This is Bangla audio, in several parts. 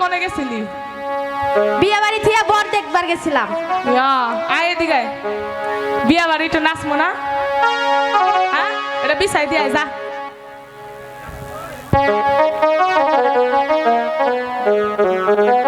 কোনে গেছিলি? বিয়া বাড়ি থেকে বর দেখবার গেছিলাম আয় এদিকে বিয়া বাড়িটা নাচবো না? এটা বিছাই দিয়ে Thank you.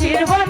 যেন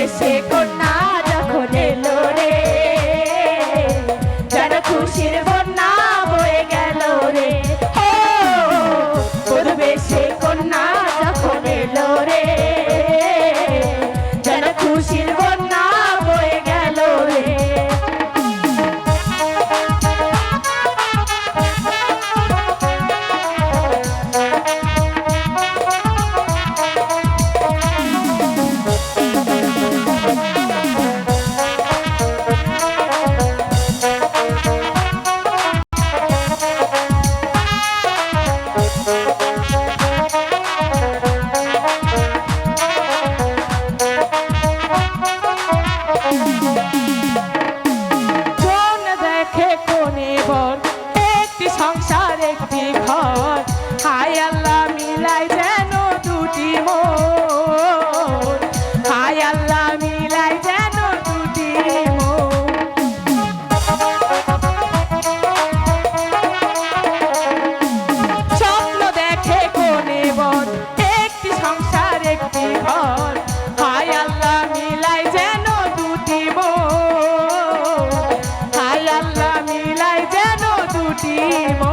বধুবে সে মিলাই যেন দুটি মন। হাই আল্লাহ, মিলাই যেন দুটি মন। স্বপ্ন দেখে কোনে বর একটি সংসার, একটি ঘর। হাই আল্লাহ, মিলাই যেন দুটি মন। হাই আল্লাহ, মিলাই যেন দুটি মন।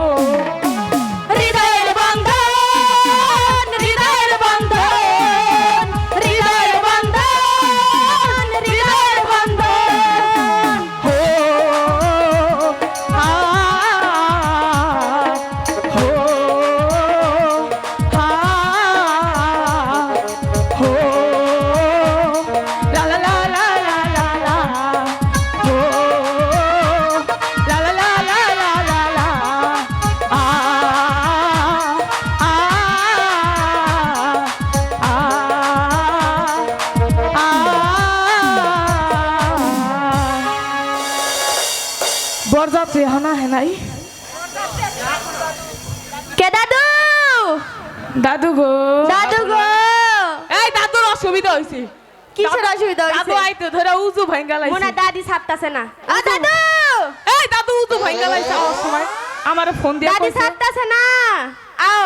তুই হানা হে নাই কে দাদু দাদু গো দাদু গো এই দাদুর অসুবিধা হয়েছে কিসের অসুবিধা দাদু আইতো ধরে উজু ভাঙ্গা মনে লাইছে হয় দাদি ছাপতাছে না ও দাদু এই দাদু উজু ভাঙ্গা লাইছে আমার সময় আমারে ফোন দিয়ে দাদি ছাপতাছে না আও